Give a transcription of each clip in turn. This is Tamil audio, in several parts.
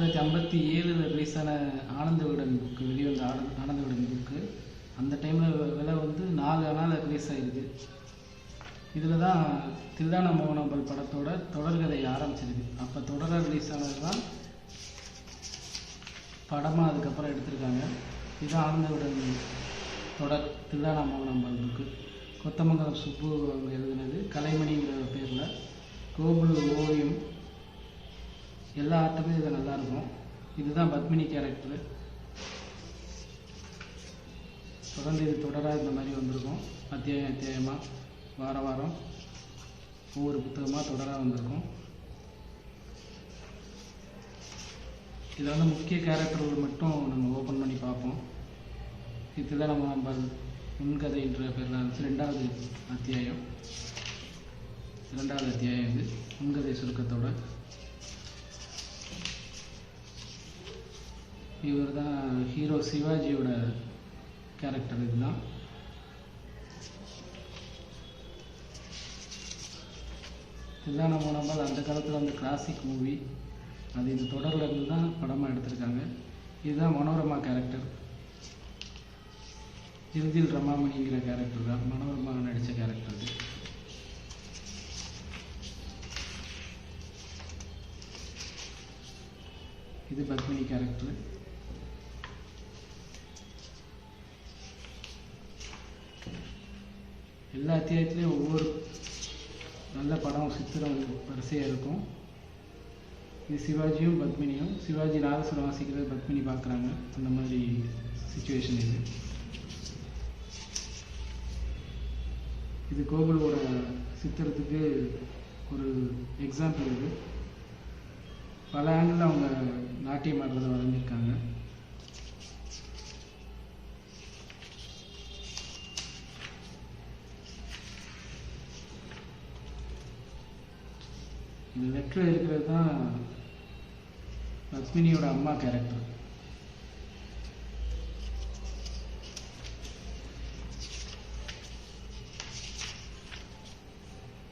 தொள்ளாயிரத்தி ஐம்பத்தி ஏழில் ரிலீஸ் ஆன ஆனந்த விகடன் புக்கு வெளிவந்த ஆனந்த ஆனந்த விகடன் புக்கு அந்த டைமில் விலை வந்து நாலு நாள் ரிலீஸ் ஆகிருக்கு இதில் தான் திருதான மோகனம்பல் படத்தோட தொடர்கதை ஆரம்பிச்சிருக்கு. அப்போ தொடராக ரிலீஸ் ஆனது தான் படமாக அதுக்கப்புறம் எடுத்திருக்காங்க. இதுதான் ஆனந்த விகடன் தொடர் திருதான மோகனம்பல் புக்கு கொத்தமங்கலம் சுப்பு அவங்க எழுதினது கலைமணிங்கிற பேரில். கோகுல் ஓவியம் எல்லா ஆர்ட்டுமே இதில் நல்லாயிருக்கும் இதுதான் பத்மினி கேரக்டரு தொடர்ந்து இது தொடராக இந்த மாதிரி வந்திருக்கும். அத்தியாயம் அத்தியாயமாக வார வாரம் ஒவ்வொரு புத்தகமாக தொடராக வந்திருக்கும். இதில் வந்து முக்கிய கேரக்டர்கள் மட்டும் நம்ம ஓப்பன் பண்ணி பார்ப்போம். இதுதான் நம்ம நம்ம முன்கதைன்ற பேரில் இருந்துச்சு ரெண்டாவது அத்தியாயம். இரண்டாவது அத்தியாயம் இது. முன்கதை சுருக்கத்தோட இவர் தான் ஹீரோ சிவாஜியோட கேரக்டர் இதுதான் தில்லான மோனம்பால் அந்த காலத்தில் வந்து கிளாசிக் மூவி அது இந்த தொடரில் இருந்து தான் படமாக எடுத்திருக்காங்க. இதுதான் மனோரமா கேரக்டர் இறுதியில் ரமாமணிங்கிற கேரக்டர் தான். மனோரமா நடித்த கேரக்டர் இது இது பத்மினி கேரக்டர் எல்லா அத்தியாயத்துலேயும் ஒவ்வொரு நல்ல படம் சித்திரம் வரிசையாக இருக்கும். இது சிவாஜியும் பத்மினியும். சிவாஜி நாதஸ்வரம் வாசிக்கிறது பத்மினி பார்க்குறாங்க அந்த மாதிரி சுச்சுவேஷன் இது. இது கோகுலோட சித்திரத்துக்கு ஒரு எக்ஸாம்பிள் இது. பல ஆண்டில் அவங்க நாட்டியம் ஆடுறதை வரைஞ்சிருக்காங்க. இந்த லெட்டரில் இருக்கிறது தான் லக்ஷ்மினியோட அம்மா கேரக்டர்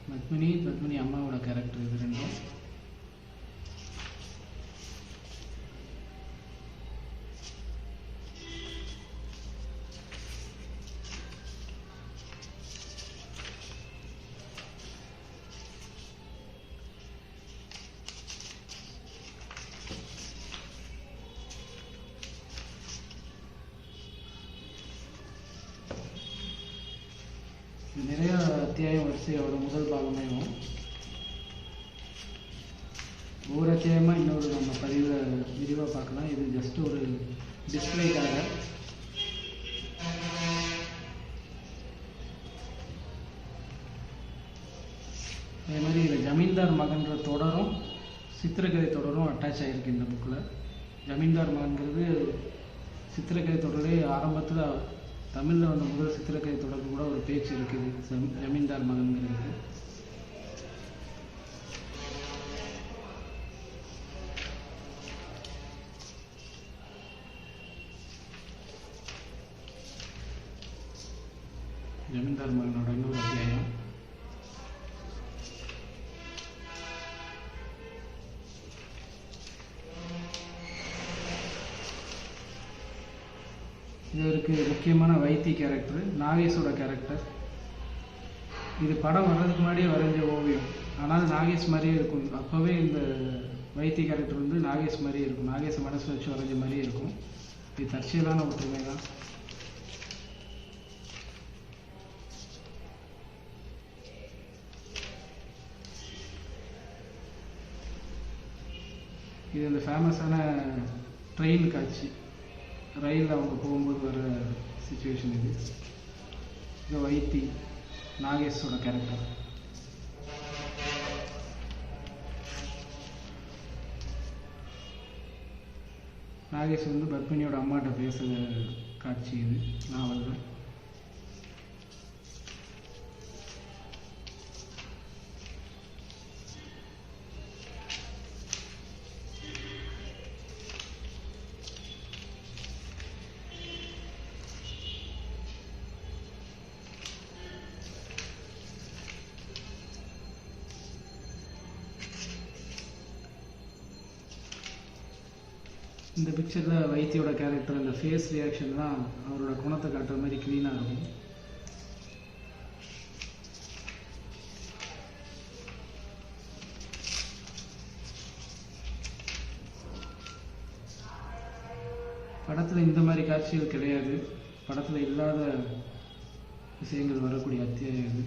பத்மினி பத்மினி அம்மாவோட கேரக்டர் இது ரெண்டும். வரிசையோட முதல் பாகமேவும் ஒவ்வொரு அத்தியாயமாக இன்னொரு நம்ம பதிவில் விரிவாக பார்க்கலாம் இது ஜஸ்ட் ஒரு டிஸ்பிளேக்காக அதே மாதிரி இதில் ஜமீன்தார் மகன்ற தொடரும் சித்திரக்கதை தொடரும் அட்டாச் ஆகிருக்கு இந்த புக்கில் ஜமீன்தார் மகன்கிறது சித்திரக்கதை தொடரே ஆரம்பத்தில் தமிழில் வந்த முதல் சித்திரக்கதை தொடர்பு பேச்சு இருக்குது ஜமீ- ஜமீன்தார் மகன்கிறது இது முக்கியமான வைத்தி கேரக்டர் நாகேஷோட கேரக்டர் இது படம் வர்றதுக்கு முன்னாடியே வரைஞ்ச ஓவியம். ஆனால் நாகேஷ் மாதிரியே இருக்கும். அப்போவே இந்த வைத்தி கேரக்டர் வந்து நாகேஷ் மாதிரியே இருக்கும். நாகேஷ் மனசு வச்சு வரைஞ்ச மாதிரியே இருக்கும். இது தற்செயலான ஒற்றுமை தான். இது அந்த ஃபேமஸான ட்ரெயின் காட்சி. ரயிலில் அவங்க போகும்போது வர சுச்சுவேஷன் இது. இது வைத்தி நாகேஷோட கேரக்டர் நாகேஷ் வந்து பத்மினியோட அம்மாட்ட பேசுகிற காட்சி இது. நாவலில் இந்த பிக்சரில் வைத்தியோட கேரக்டர் அந்த ஃபேஸ் ரியாக்ஷன் தான் அவரோட குணத்தை காட்டுற மாதிரி க்ளீனாக இருக்கும். படத்தில் இந்த மாதிரி காட்சிகள் கிடையாது. படத்தில் இல்லாத விஷயங்கள் வரக்கூடிய அத்தியாயம் இது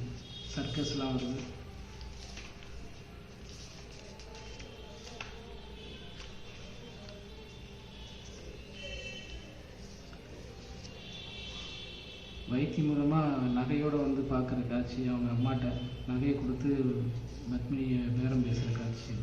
சர்க்கஸ்லாம் வருது. வைத்திய மூலமாக நகையோடு வந்து பார்க்குற காட்சி அவங்க அம்மாட்ட நகையை கொடுத்து பத்மினியை பேரம் பேசுகிற காட்சி.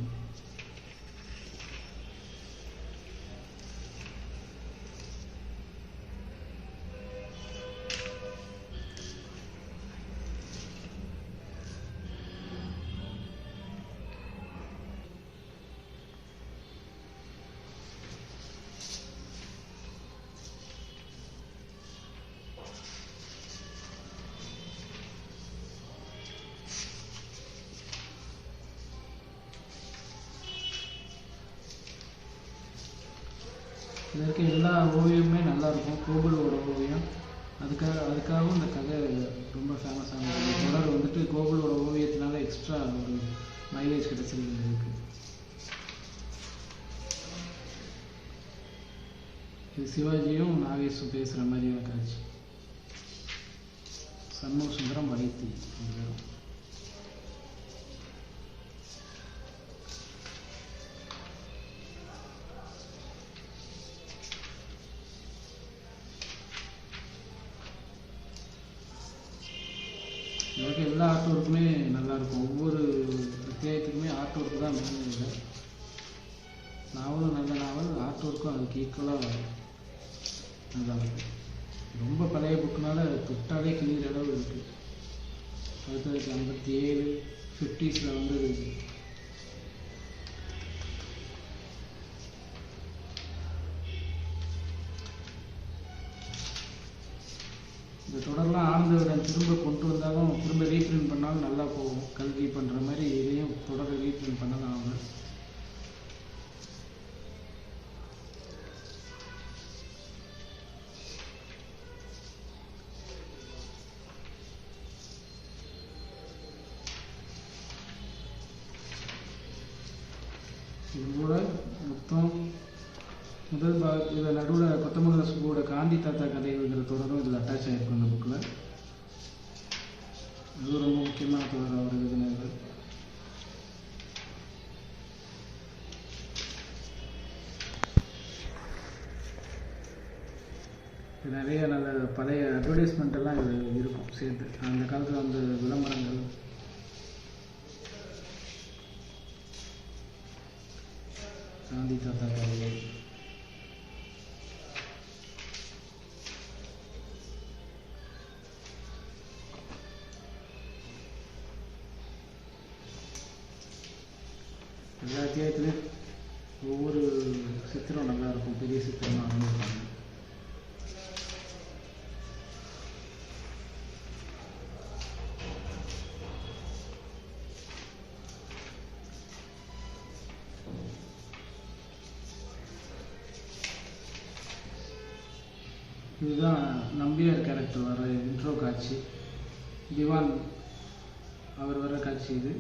இதில் இருக்க எல்லா ஓவியமுமே நல்லாயிருக்கும். கோகுலோட ஓவியம். அதுக்காக அதுக்காகவும் இந்த கதை ரொம்ப ஃபேமஸான ஒரு தொடர் வந்துட்டு கோகுலோட ஓவியத்தினால எக்ஸ்ட்ரா ஒரு மைலேஜ் கிடச்சிருக்கு இது சிவாஜியும் நாகேஷும் பேசுகிற மாதிரியான காட்சி. சண்முக சுந்தரம் வைத்தி. ரெண்டு எனக்கு எல்லா ஆர்ட் ஒர்க்குமே நல்லாயிருக்கும். ஒவ்வொரு அத்தியாயத்துக்குமே ஆர்ட் ஒர்க்கு தான் மெயின் இல்லை நாவலும் நல்ல நாவல் ஆர்ட் ஒர்க்கும் அதுக்கு ஈக்குவலாக நல்லா இருக்கும் ரொம்ப பழைய புக்குனால தொட்டாலே கிழிகிற அளவு இருக்குது அடுத்ததுக்கு ஐம்பத்தி ஏழு ஃபிஃப்டிஸில் வந்து இந்த தொடர்லாம் ஆனந்தவிடன் திரும்ப கொண்டு வந்தாலும் திரும்ப ரீப்ரிண்ட் பண்ணாலும் நல்லா போகும். கல்கி பண்ணுற மாதிரி இதையும் தொடரை ரீப்ரிண்ட் பண்ணலாம் அவங்க. இதோட மொத்தம் முதல் பாக இதில் நடுவில் கொத்தமங்கல சுப்போட காந்தி தாத்தா கதைகள்ங்கிற தொடரும் இதில் அட்டாச் ஆகிருக்கும் இந்த புக்கில் அது ரொம்ப முக்கியமான தொடர் அவர் எழுதினது. நிறைய நல்ல பழைய அட்வர்டைஸ்மெண்ட் எல்லாம் இது இருக்கும் சேர்த்து. அந்த காலத்தில் வந்து விளம்பரங்கள். காந்தி தாத்தா கதைகள். எல்லா அத்தியாயத்துலேயும் ஒவ்வொரு சித்திரம் நல்லா இருக்கும். பெரிய சித்திரமாக அமைஞ்சிருப்பாங்க இதுதான் நம்பியார் கேரக்டர் வர இன்ட்ரோ காட்சி. திவான் அவர் வர காட்சி இது.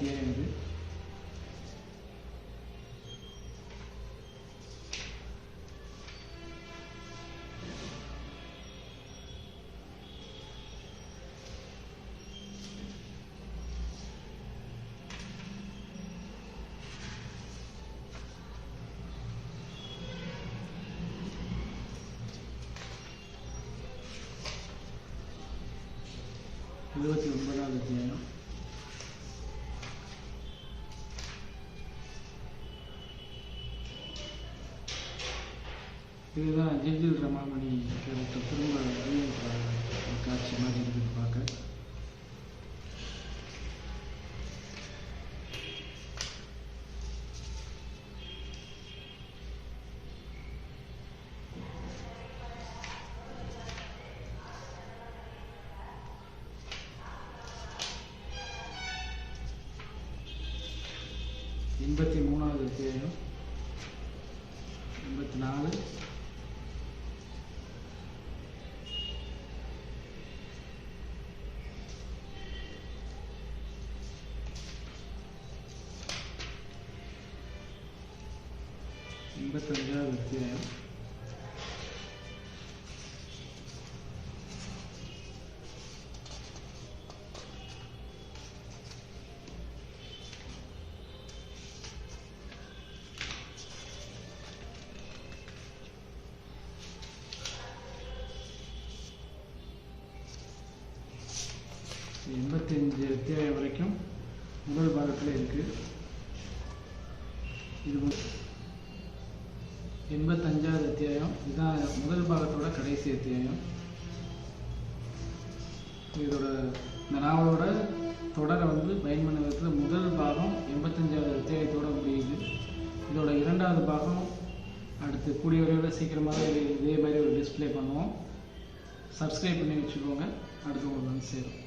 DNA를 Luego te lo fuera de இதுதான் ஜில்ஜில் ரமாமணி கேரக்டர் திரும்ப ஒரு காட்சி மாதிரி இருக்குது பார்க்க. எண்பத்தி மூணாவது தேதியும் எண்பத்தஞ்சாவது அத்தியாயம் எண்பத்தஞ்சு அத்தியாயம் வரைக்கும் முதல் பாகத்தில் இருக்கு இது இதுதான் முதல் பாகத்தோட கடைசி அத்தியாயம். இதோட இந்த நாவலோட தொடரை வந்து பயன் பண்ண விதத்தில் முதல் பாகம் எண்பத்தஞ்சாவது அத்தியாயத்தோட முடியுது. இதோட இரண்டாவது பாகம் அடுத்து கூடிய வரையோட சீக்கிரமாக இதே மாதிரி ஒரு டிஸ்ப்ளே பண்ணுவோம். சப்ஸ்கிரைப் பண்ணி வச்சுக்கோங்க. அடுத்து உங்களுக்கு வந்து சேரும்.